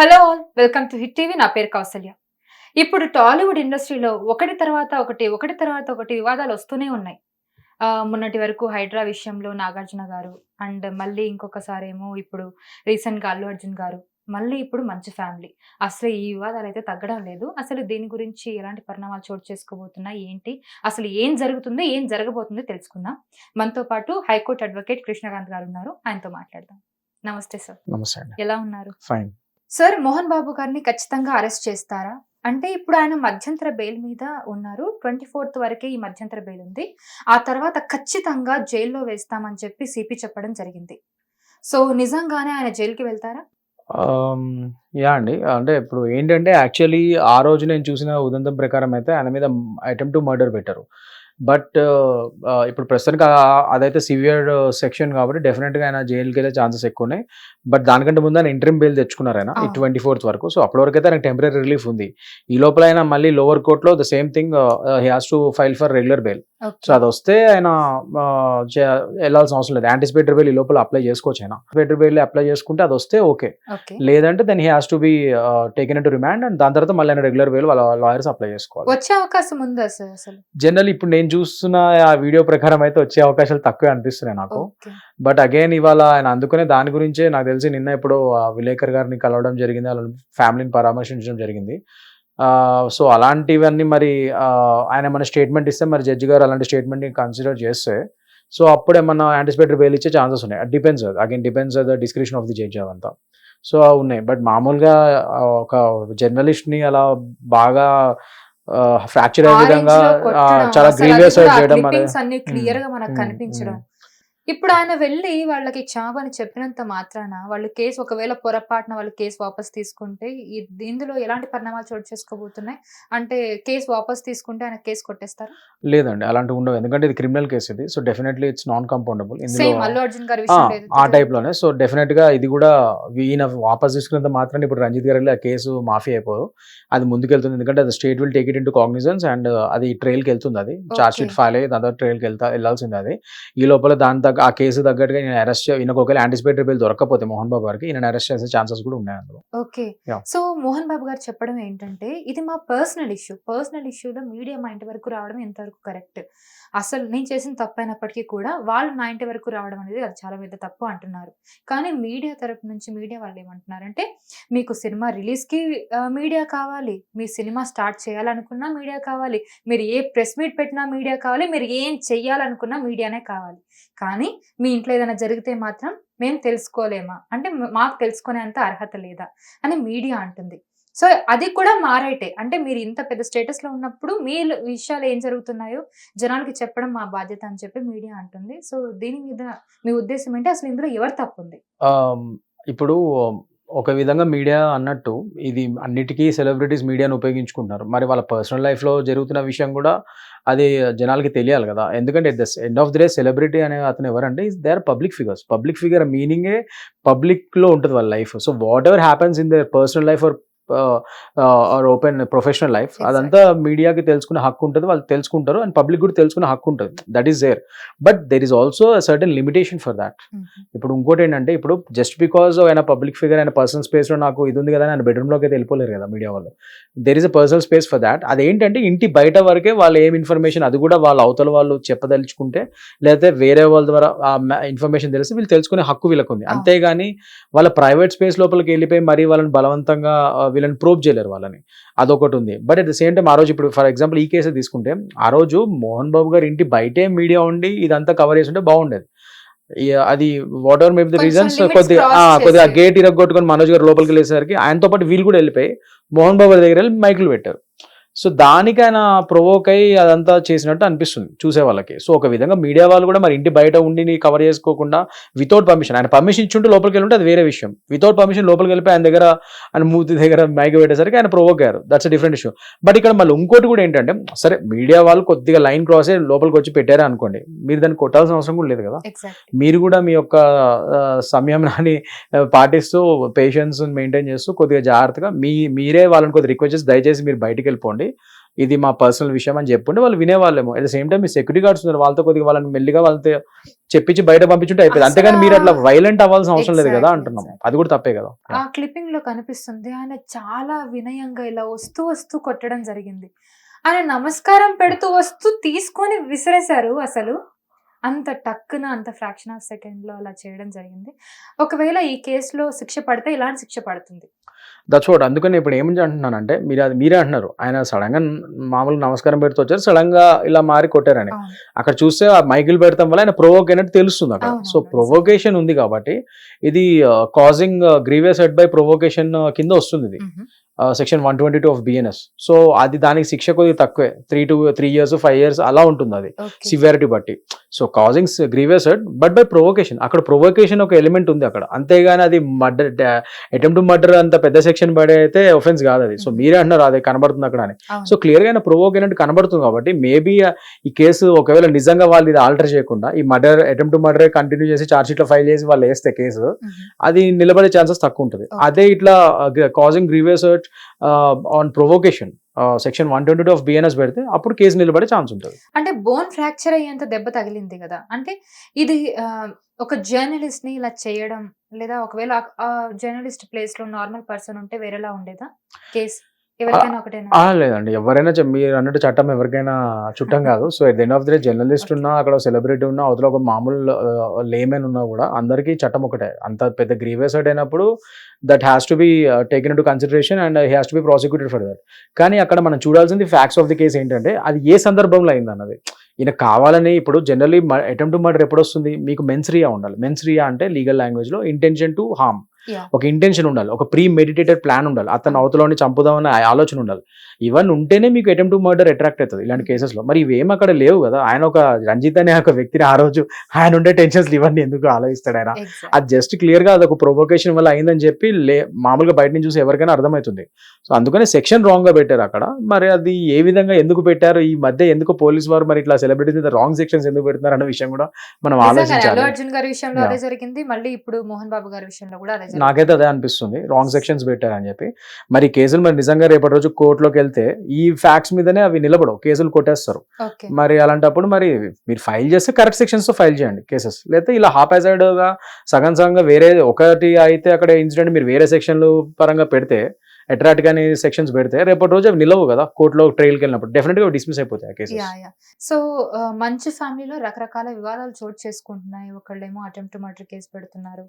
Hello all welcome to hit TV. నా పేరు కౌసల్య. ఇప్పుడు టాలీవుడ్ ఇండస్ట్రీలో ఒకటి తర్వాత ఒకటి ఒకటి తర్వాత ఒకటి వివాదాలు వస్తూనే ఉన్నాయి. మొన్నటి వరకు హైడ్రా విషయంలో నాగార్జున గారు అండ్ మళ్ళీ ఇంకొకసారి ఏమో ఇప్పుడు రీసెంట్గా అల్లు అర్జున్ గారు. మళ్ళీ ఇప్పుడు మంచి ఫ్యామిలీ. అసలు ఈ వివాదాలు అయితే తగ్గడం లేదు. అసలు దీని గురించి ఎలాంటి పరిణామాలు చోటు చేసుకోబోతున్నాయి? ఏంటి? అసలు ఏం జరుగుతుందో ఏం జరగబోతుందో తెలుసుకుందాం. మనతో పాటు హైకోర్టు అడ్వకేట్ కృష్ణకాంత్ గారు ఉన్నారు. ఆయనతో మాట్లాడదాం. నమస్తే సార్. నమస్తే ఎలా ఉన్నారు? ఫైన్. సార్ మోహన్ బాబు గారిని ఖచ్చితంగా అరెస్ట్ చేస్తారా? అంటే ఇప్పుడు ఆయన మధ్యంతర బెయిల్ మీద ఉన్నారు. ట్వంటీ ఫోర్త్ వరకే ఈ మధ్యంతర బెయిల్ ఉంది. ఆ తర్వాత ఖచ్చితంగా జైల్లో వేస్తామని చెప్పి సిపి చెప్పడం జరిగింది. సో నిజంగానే ఆయన జైలుకి వెళ్తారా? యా అండి. అంటే ఇప్పుడు ఏంటంటే యాక్చువల్లీ ఆ రోజు నేను చూసిన ఉదంతం ప్రకారం అయితే ఆయన మీద అటెంప్ట్ టు మర్డర్ పెట్టారు. బట్ ఇప్పుడు ప్రస్తుతానికి అదైతే సివియర్ సెక్షన్ కాబట్టి డెఫినెట్గా ఆయన జైలుకి వెళ్ళే ఛాన్సెస్ ఎక్కువ ఉన్నాయి బట్ దానికంటే ముందు ఆయన ఇంటర్మ్ బెయిల్ తెచ్చుకున్నారు ఆయన. ట్వంటీ ఫోర్త్ వరకు. సో అప్పటి వరకు అయితే ఆయన టెంపరీ రిలీఫ్ ఉంది. ఈ లోపల ఆయన మళ్ళీ lower కోర్ట్లో the same thing he has to file for regular bail. So అది వస్తే ఆయన వెళ్ళాల్సిన అవసరం లేదు. యాంటిసిపేటరీ బెయిల్ ఈ లోపల అప్లై చేసుకోవచ్చు ఆయన. యాంటిసిపేటరీ బెయిల్ అప్లై చేసుకుంటే అది వస్తే ఓకే. లేదంటే then he has to be taken to remand and దాని తర్వాత మళ్ళీ ఆయన రెగ్యులర్ బెయిల్ వాళ్ళ లాయర్స్ అప్లై చేసుకోవాలి. వచ్చే అవకాశం ఉందా సార్ అసలు? జనరల్ ఇప్పుడు నేను చూస్తున్న ఆ వీడియో ప్రకారం అయితే వచ్చే అవకాశాలు తక్కువే అనిపిస్తున్నాయి నాకు. బట్ అగైన్ ఇవాళ ఆయన అందుకనే దాని గురించే నాకు తెలిసి నిన్న ఇప్పుడు విలేకర్ గారిని కలవడం జరిగింది. వాళ్ళ ఫ్యామిలీని పరామర్శించడం జరిగింది. సో అలాంటివన్నీ మరి ఆయన మన స్టేట్మెంట్ ఇస్తే మరి జడ్జి గారు అలాంటి స్టేట్మెంట్ కన్సిడర్ చేస్తే సో అప్పుడు ఏమన్నా యాంటిసిపేటరీ బెయిల్ ఇచ్చే ఛాన్సెస్ ఉన్నాయి. Depends again depends the description of the judge అవంతా. సో ఉన్నాయి. బట్ మామూలుగా ఒక జర్నలిస్ట్ని అలా బాగా ఫ్రాక్చర్ అయ్యే విధంగా చాలా గ్రీవియస్ చేయడం అనేది క్లియర్గా మనకు కనిపించడం. ఇప్పుడు ఆయన వెళ్ళి వాళ్ళకి క్షమాపణ చెప్పినంత మాత్రాన వాళ్ళు కేసు ఒకవేళ పొరపాటున వాళ్ళు కేసు వాపస్ తీసుకుంటే ఇందులో ఎలాంటి పరిణామాలు చోటు చేసుకోబోతున్నాయి? అంటే కేసు వాపస్ తీసుకుంటే ఆయన కేసు కొట్టేస్తారు? లేదండి అలాంటివి ఉండవు. ఎందుకంటే ఇది క్రిమినల్ కేసు ఇది. So definitely it's non compoundable Allu Arjun గారి ఆ. టైప్లోనే. సో డెఫినెట్గా ఇది కూడా ఈయన వాపస్ తీసుకున్నంత మాత్రాన్ని ఇప్పుడు రంజిత్ గారి ఆ కేసు మాఫీ అయిపోదు. అది ముందుకెళ్తుంది. ఎందుకంటే అది state will take it into cognizance and అది ట్రైల్కి వెళ్తుంది అది. Charge sheet. ఫైల్ అయ్యి దాని ట్రైల్కి వెళ్తా వెళ్ళాల్సింది అది. ఈ లోపల దాని తగ్గ ఆ కేసు తగ్గట్టుగా ఈయన అరెస్ట్ ఈయనకు ఒకవేళ యాంటిసిపేటరీ బిల్ దొరకకపోతే మోహన్ బాబు గారికి ఈయన అరెస్ట్ చేసే ఛాన్సెస్ కూడా ఉన్నాయి అందులో. ఓకే. సో మోహన్ బాబు గారు చెప్పడం ఏంటంటే ఇది మా పర్సనల్ ఇష్యూ పర్సనల్ ఇష్యూలో మీడియా మా ఇంటి వరకు రావడం ఎంతవరకు కరెక్ట్ అసలు నేను చేసిన తప్పు అయినప్పటికీ కూడా వాళ్ళు నా ఇంటి వరకు రావడం అనేది అది చాలా పెద్ద తప్పు అంటున్నారు. కానీ మీడియా తరపు నుంచి మీడియా వాళ్ళు ఏమంటున్నారంటే మీకు సినిమా రిలీజ్కి మీడియా కావాలి. మీ సినిమా స్టార్ట్ చేయాలనుకున్నా మీడియా కావాలి. మీరు ఏ ప్రెస్ మీట్ పెట్టినా మీడియా కావాలి. మీరు ఏం చెయ్యాలనుకున్నా మీడియానే కావాలి. కానీ మీ ఇంట్లో ఏదైనా జరిగితే మాత్రం మేము తెలుసుకోలేమా? అంటే మాకు తెలుసుకునే అంత అర్హత లేదా? అని మీడియా అంటుంది. సో అది కూడా మారైటే. అంటే మీరు ఇంత పెద్ద స్టేటస్లో ఉన్నప్పుడు మీ విషయాలు ఏం జరుగుతున్నాయో జనాలకి చెప్పడం మా బాధ్యత అని చెప్పి మీడియా అంటుంది. సో దీని మీద మీ ఉద్దేశం ఏంటి? అసలు ఇందులో ఎవరు తప్పు ఉంది? ఇప్పుడు ఒక విధంగా మీడియా అన్నట్టు ఇది అన్నిటికీ సెలబ్రిటీస్ మీడియాను ఉపయోగించుకుంటున్నారు. మరి వాళ్ళ పర్సనల్ లైఫ్లో జరుగుతున్న విషయం కూడా అది జనాలకి తెలియాలి కదా. ఎందుకంటే the end of the day celebrity అనే అతను ఎవరంటే they are public figures. Public figure మీనింగే పబ్లిక్లో ఉంటుంది వాళ్ళ life. So whatever happens in their personal life or or open professional life. అదంతా మీడియాకి తెలుసుకునే హక్కు ఉంటుంది వాళ్ళు తెలుసుకుంటారు అండ్ పబ్లిక్ కూడా తెలుసుకునే హక్కు ఉంటుంది. That is there but there is also certain limitation for that ఇప్పుడు ఇంకోటి ఏంటంటే ఇప్పుడు జస్ట్ బికాస్ ఆయన పబ్లిక్ ఫిగర్ ఆయన పర్సనల్ స్పేస్లో నాకు ఇది ఉంది కదా ఆయన బెడ్రూమ్లోకి అయితే వెళ్ళిపోలేరు కదా మీడియా వాళ్ళు. There is a personal space for that అదేంటంటే ఇంటి బయట వరకే వాళ్ళు ఏం ఇన్ఫర్మేషన్ అది కూడా వాళ్ళ అవతల వాళ్ళు చెప్పదలుచుకుంటే లేకపోతే వేరే వాళ్ళ ద్వారా ఆ ఇన్ఫర్మేషన్ తెలిసి వీళ్ళు తెలుసుకునే హక్కు వీళ్ళకు ఉంది. అంతేగాని వాళ్ళ ప్రైవేట్ స్పేస్ లోపలికి వెళ్ళిపోయి మరీ వాళ్ళని బలవంతంగా వీళ్ళని ప్రోబ్ చేయలేరు వాళ్ళని. అదొకటి ఉంది. But at the same time ఆ రోజు ఇప్పుడు ఫర్ ఎగ్జాంపుల్ ఈ కేసు తీసుకుంటే ఆ రోజు మోహన్ బాబు గారు ఇంటి బయటే మీడియా ఉండి ఇదంతా కవర్ చేసి ఉంటే బాగుండేది అది whatever maybe the reasons కొద్దిగా కొద్దిగా. గేట్ ఇరగొట్టుకొని మనోజ్ గారు లోపలికి వెళ్ళేసరికి ఆయనతో పాటు వీళ్ళు కూడా వెళ్ళిపోయి మోహన్ బాబు గారి దగ్గర వెళ్ళి మైకులు పెట్టారు. సో దానికి ఆయన ప్రొవోక్ అయ్యి అదంతా చేసినట్టు అనిపిస్తుంది చూసే వాళ్ళకి. సో ఒక విధంగా మీడియా వాళ్ళు కూడా మరి ఇంటి బయట ఉండి కవర్ చేసుకోకుండా వితౌట్ పర్మిషన్ ఆయన పర్మిషన్ ఇచ్చుంటే లోపలికి వెళ్ళి ఉంటే అది వేరే విషయం. వితౌట్ పర్మిషన్ లోపలికి వెళ్ళిపోయి ఆయన దగ్గర ఆయన మూతి దగ్గర మైక్ పెట్టేసరికి ఆయన ప్రొవోక్ అయ్యారు. దట్స్ డిఫరెంట్ ఇష్యూ బట్ ఇక్కడ మళ్ళీ ఇంకోటి కూడా ఏంటంటే సరే మీడియా వాళ్ళు కొద్దిగా లైన్ క్రాస్ అయ్యి లోపలికి వచ్చి పెట్టారా అనుకోండి మీరు దాన్ని కొట్టాల్సిన అవసరం కూడా లేదు కదా. మీరు కూడా మీ యొక్క సంయమనాన్ని పాటిస్తూ పేషెన్స్ మెయింటైన్ చేస్తూ కొద్దిగా జాగ్రత్తగా మీ మీరే వాళ్ళని కొద్దిగా రిక్వెస్ట్ చేసి దయచేసి మీరు బయటికి వెళ్ళిపోండి. ఇది మా పర్సనల్ విషయం అని చెప్పుంటే వాళ్ళు వినేవాళ్ళేమో. అట్ ద సేమ్ టైం మీ సెక్యూరిటీ గార్డ్స్ ఉన్నారు. వాళ్ళతో కొద్దిగా వాళ్ళని మెల్లిగా వాళ్ళతో చెప్పించి బయట పంపించుంటే అయిపోయింది. అంతేగాని మీరు అట్లా వైలెంట్ అవ్వాల్సిన అవసరం లేదు కదా అంటున్నాం. అది కూడా తప్పే కదా. ఆ క్లిప్పింగ్లో కనిపిస్తుంది. ఆయన చాలా వినయంగా ఇలా వస్తూ వస్తూ కొట్టడం జరిగింది. ఆయన నమస్కారం పెడుతూ వస్తూ తీసుకొని విసిరేశారు అసలు. అంత టక్కున అంత ఫ్రాక్షన్ ఆఫ్ సెకండ్లో అలా చేయడం జరిగింది ఒకవేళ ఈ కేసులో శిక్ష పడితే ఇలాంటి శిక్ష పడుతుంది వాట్ అందుకని ఇప్పుడు ఏమని అంటున్నానంటే మీరు అది మీరే అంటున్నారు ఆయన సడన్గా మామూలుగా నమస్కారం పెడుతూ వచ్చారు సడన్గా ఇలా మారి కొట్టారని. అక్కడ చూస్తే ఆ మైకిల్ పెడతాం వల్ల ఆయన ప్రొవోక్ అయినట్టు తెలుస్తుంది అక్కడ సో. ప్రొవోకేషన్ ఉంది కాబట్టి ఇది causing grievous hurt by provocation కింద వస్తుంది ఇది. Section one twenty two of BNS so అది దానికి శిక్ష కొద్దిగా తక్కువే three to three years five years అలా ఉంటుంది అది. సివియారిటీ బట్టి so causing grievous but by provocation అక్కడ ప్రొవోకేషన్ ఒక ఎలిమెంట్ ఉంది అక్కడ అంతేగాని అది మర్డర్ అటెంప్ట్ మర్డర్ అంత పెద్ద సెక్షన్ పడే అయితే ఒఫెన్స్ కాదు అది సో Mhm. మీరే అంటున్నారు అదే కనబడుతుంది అక్కడ అని. సో క్లియర్గా ప్రొవోక్ అయినట్టు కనబడుతుంది కాబట్టి మేబీ ఈ కేసు ఒకవేళ నిజంగా వాళ్ళు ఇది ఆల్టర్ చేయకుండా ఈ మర్డర్ అటెంప్ట్ మర్డర్ కంటిన్యూ చేసి చార్జ్ షీట్లో ఫైల్ చేసి వాళ్ళు వేస్తే కేసు మ్మ్. అది నిలబడే ఛాన్సెస్ తక్కువ ఉంటుంది. అదే ఇట్లా causing grievous on provocation section one twenty two of BNS పెడితే అప్పుడు కేసు నిలబడే ఛాన్స్ ఉంటుంది. అంటే బోన్ ఫ్రాక్చర్ అయ్యేంత దెబ్బ తగిలింది కదా. అంటే ఇది uh, ఒక జర్నలిస్ట్ని ఇలా చేయడం లేదా ఒకవేళ ఆ- జర్నలిస్ట్ ప్లేస్లో నార్మల్ పర్సన్ ఉంటే వేరేలా ఉండేదా? కేసు? లేదండి. ఎవరైనా మీరు అన్నట్టు చట్టం ఎవరికైనా చుట్టం కాదు. So at end of the day journalist ఉన్నా అక్కడ సెలబ్రిటీ ఉన్నా అవతల ఒక మామూలు లేమెన్ ఉన్నా కూడా అందరికీ చట్టం ఒకటే. అంత పెద్ద గ్రీవియస్ అయినప్పుడు that has to be taken to consideration and has to be prosecuted for that కానీ అక్కడ మనం చూడాల్సింది ఫ్యాక్ట్స్ ఆఫ్ ది కేసు ఏంటంటే అది ఏ సందర్భంలో అయింది అన్నది ఈయన కావాలని ఇప్పుడు జనరలీ అటెంప్ట్ టు మర్డర్ ఎప్పుడు వస్తుంది మీకు మెన్స్రియా ఉండాలి. మెన్స్రియా అంటే లీగల్ లాంగ్వేజ్లో ఇంటెన్షన్ టు హార్మ్. ఒక ఇంటెన్షన్ ఉండాలి ఒక ప్రీ మెడిటేటెడ్ ప్లాన్ ఉండాలి. అతను అవతలని చంపుదామని ఆలోచన ఉండాలి. ఇవన్నీ ఉంటేనే మీకు అటెంప్ట్ టు మర్డర్ అట్రాక్ట్ అవుతుంది ఇలాంటి కేసెస్లో. మరి ఇవేం అక్కడ లేవు కదా. ఆయన ఒక రంజిత్ అనే ఒక వ్యక్తిని ఆ రోజు ఆయన ఉండే టెన్షన్స్ ఇవన్నీ ఎందుకు ఆలోచిస్తాడు ఆయన. అది జస్ట్ క్లియర్గా అదొక ప్రొవోకేషన్ వల్ల అయిందని చెప్పి లే మామూలుగా బయట నుంచి చూసి ఎవరికైనా అర్థమవుతుంది. సో అందుకనే సెక్షన్ రాంగ్గా పెట్టారు అక్కడ. మరి అది ఏ విధంగా ఎందుకు పెట్టారు? ఈ మధ్య ఎందుకు పోలీస్ వారు మరి ఇట్లా సెలబ్రిటీస్ రాంగ్ సెక్షన్స్ ఎందుకు పెడుతున్నారు అన్న విషయం కూడా మనం ఆలోచించాలి. అర్జున్ గారి విషయంలో. అదే జరిగింది. మళ్ళీ ఇప్పుడు మోహన్ బాబు గారి విషయంలో కూడా అదే నాకైతే అదే అనిపిస్తుంది. రాంగ్ సెక్షన్స్ పెట్టారని చెప్పి. మరి కేసులు మరి నిజంగా రేపటి రోజు కోర్టులోకి వెళ్తే ఈ ఫ్యాక్ట్స్ మీదనే అవి నిలబడవు. కేసులు కొట్టేస్తారు. మరి అలాంటప్పుడు మరి మీరు ఫైల్ చేస్తే కరెక్ట్ సెక్షన్స్తో ఫైల్ చేయండి కేసెస్ లేకపోతే ఇలా హాపాజైడ్గా సగం సగంగా వేరే ఒకటి అయితే అక్కడ ఇన్సిడెంట్ మీరు వేరే సెక్షన్లు పరంగా పెడితే అట్రాక్ట్ గానీ సెక్షన్స్ పెడితే రేపటి రోజు అవి నిలవు కదా కోర్టులో ట్రయల్కి వెళ్ళినప్పుడు. డెఫినెట్గా డిస్మిస్ అయిపోతాయి కేసెస్ యా సో ఆ, మంచి ఫ్యామిలీలో రకరకాల వివాదాలు చోటు చేసుకుంటున్నాయి. ఒకళ్ళేమో అటెంప్ట్ మర్డర్ కేసు పెడుతున్నారు.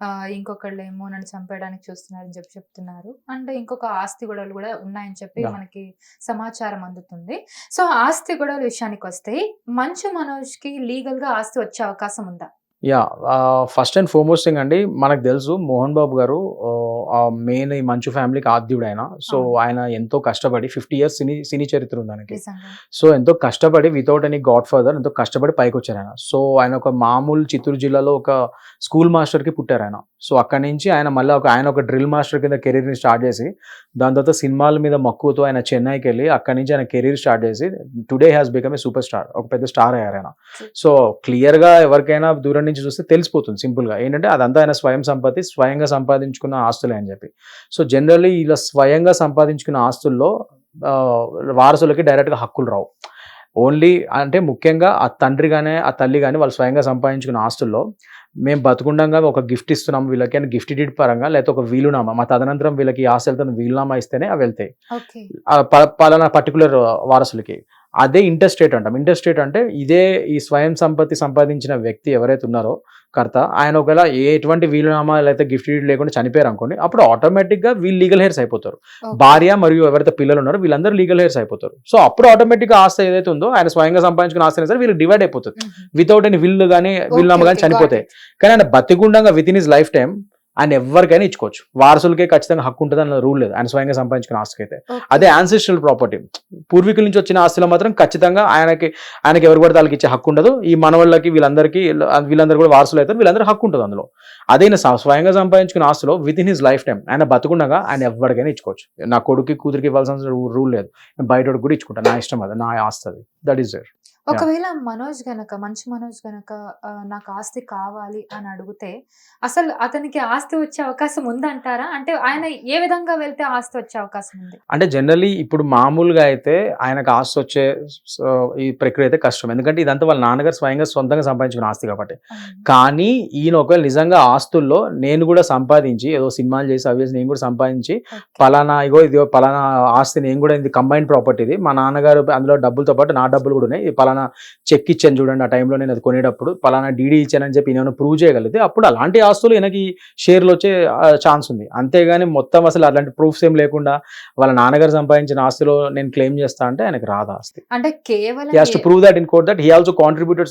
ఆ, ఇంకొకళ్ళేమో నన్ను చంపేయడానికి చూస్తున్నారు అని చెప్పి చెప్తున్నారు. అండ్ ఇంకొక ఆస్తి గొడవలు కూడా ఉన్నాయని చెప్పి. మనకి సమాచారం అందుతుంది. సో ఆస్తి గొడవల విషయానికి వస్తే మంచు మనోజ్కి లీగల్గా ఆస్తి వచ్చే అవకాశం ఉందా? Yeah first and foremost thing అండి మనకు తెలుసు మోహన్ బాబు గారు మెయిన్ ఈ మంచు ఫ్యామిలీకి ఆద్యుడు ఆయన. సో. ఆయన ఎంతో కష్టపడి ఫిఫ్టీ ఇయర్స్ సినీ సినీ చరిత్ర ఉంది ఆయనకి. సో ఎంతో కష్టపడి వితౌట్ ఎనీ గాడ్ ఫాదర్ ఎంతో కష్టపడి పైకి వచ్చారు ఆయన. సో ఆయన ఒక మామూలు చిత్తూరు జిల్లాలో ఒక స్కూల్ మాస్టర్కి పుట్టారు ఆయన. సో అక్కడి నుంచి ఆయన మళ్ళీ ఒక ఆయన ఒక డ్రిల్ మాస్టర్ కింద కెరీర్ని స్టార్ట్ చేసి దాని తర్వాత సినిమాల మీద మక్కువతో ఆయన చెన్నైకి వెళ్ళి అక్కడి నుంచి ఆయన కెరీర్ స్టార్ట్ చేసి today has become a super star ఒక పెద్ద స్టార్ అయ్యారు ఆయన. సో క్లియర్గా ఎవరికైనా దూరం నుంచి చూస్తే తెలిసిపోతుంది సింపుల్గా ఏంటంటే అదంతా ఆయన స్వయం సంపత్తి స్వయంగా సంపాదించుకున్న ఆస్తులే అని చెప్పి. సో జనరల్లీ ఇలా స్వయంగా సంపాదించుకున్న ఆస్తుల్లో వారసులకి డైరెక్ట్గా హక్కులు రావు. ఓన్లీ అంటే ముఖ్యంగా ఆ తండ్రి కానీ ఆ తల్లి కానీ వాళ్ళు స్వయంగా సంపాదించుకున్న ఆస్తుల్లో మేము బతుకుండగా ఒక గిఫ్ట్ ఇస్తున్నాం వీళ్ళకి అని గిఫ్ట్ డీడ్ పరంగా లేకపోతే ఒక వీలునామా మా తదనంతరం వీళ్ళకి వెళ్తున్న వీలునామా ఇస్తేనే అవి వెళ్తాయి. పలానా పర్టికులర్ వారసులకి. అదే ఇంటర్స్టేట్ అంటాం. ఇంటర్స్టేట్ అంటే ఇదే ఈ స్వయం సంపత్తి సంపాదించిన వ్యక్తి ఎవరైతే ఉన్నారో కర్త ఆయన ఒకవేళ ఎటువంటి వీలునామా లేకపోతే గిఫ్ట్ డీడ్ లేకుండా చనిపోయారు అనుకోండి అప్పుడు ఆటోమేటిక్గా వీళ్ళు లీగల్ హెయిర్స్ అయిపోతారు. భార్య మరియు ఎవరైతే పిల్లలు ఉన్నారో వీళ్ళందరూ లీగల్ హెయిర్స్ అయిపోతారు. సో అప్పుడు ఆటోమేటిక్గా ఆస్తి ఏదైతే ఉందో ఆయన స్వయంగా సంపాదించుకున్న ఆస్తి సరే వీళ్ళు డివైడ్ అయిపోతుంది వితౌట్ ఎనీ విల్ కానీ వీలునామా కానీ చనిపోతాయి. కానీ ఆయన బతికుండగా within his life time ఆయన ఎవరికైనా ఇచ్చుకోవచ్చు. వారసులకే ఖచ్చితంగా హక్కు ఉంటుంది అన్న రూల్ లేదు. ఆయన స్వయంగా సంపాదించుకున్న ఆస్తికి అయితే అదే యాన్సిస్ట్రల్ ప్రాపర్టీ పూర్వీకుల నుంచి వచ్చిన ఆస్తులు మాత్రం ఖచ్చితంగా ఆయనకి ఆయనకి ఎవరు పడితే వాళ్ళకి ఇచ్చే హక్కు ఉండదు. ఈ మనవాళ్ళకి వీళ్ళందరికీ వీళ్ళందరూ కూడా వారసులు అవుతారు. వీళ్ళందరూ హక్కు ఉంటుంది అందులో. అదే స్వయంగా సంపాదించుకున్న ఆస్తులో within his life time ఆయన బతుకుండగా ఆయన ఎవరికైనా ఇచ్చుకోవచ్చు. నా కొడుకు కూతురికి ఇవ్వాల్సిన రూల్ లేదు. నేను బయట కూడా ఇచ్చుకుంటాను నా ఇష్టం అది. నా ఆస్తి అది. దట్ ఈస్ దేర్ ఒకవేళ మనోజ్ గనక మంచి మనోజ్ గనక నాకు ఆస్తి కావాలి అని అడిగితే అసలు అతనికి ఆస్తి వచ్చే అవకాశం ఉందంటారా? అంటే ఆయన ఏ విధంగా వెళ్తే ఆస్తి వచ్చే అవకాశం ఉంది? అంటే జనరలీ ఇప్పుడు మామూలుగా అయితే ఆయనకు ఆస్తి వచ్చే ఈ ప్రక్రియ అయితే కష్టం. ఎందుకంటే ఇదంతా వాళ్ళ నాన్నగారు స్వయంగా సొంతంగా సంపాదించుకున్న ఆస్తి కాబట్టి. కానీ ఈయన ఒకవేళ నిజంగా ఆస్తుల్లో నేను కూడా సంపాదించి ఏదో సినిమాలు చేసి అవి నేను కూడా సంపాదించి పలానా ఇగో ఇది పలానా ఆస్తి నేను కూడా ఇది కంబైన్ ప్రాపర్టీ ఇది మా నాన్నగారు అందులో డబ్బులతో పాటు నా డబ్బులు కూడా ఉన్నాయి పలానా చెక్ ఇచ్చాను చూడండి ఆ టైంలో నేను అది కొనేటప్పుడు పలానా డీడీ ఇచ్చానని చెప్పి నేను ప్రూవ్ చేయగలిగితే అప్పుడు అలాంటి ఆస్తులు ఈయనకి షేర్లు వచ్చే ఛాన్స్ ఉంది. అంతేగాని మొత్తం అసలు అలాంటి ప్రూఫ్స్ ఏం లేకుండా వాళ్ళ నాన్నగారు సంపాదించిన ఆస్తిలో నేను క్లెయిమ్ చేస్తా అంటే ఆయనకి రాదు ఆస్తి. అంటే కేవలం he has to A- prove that in court that he also contributed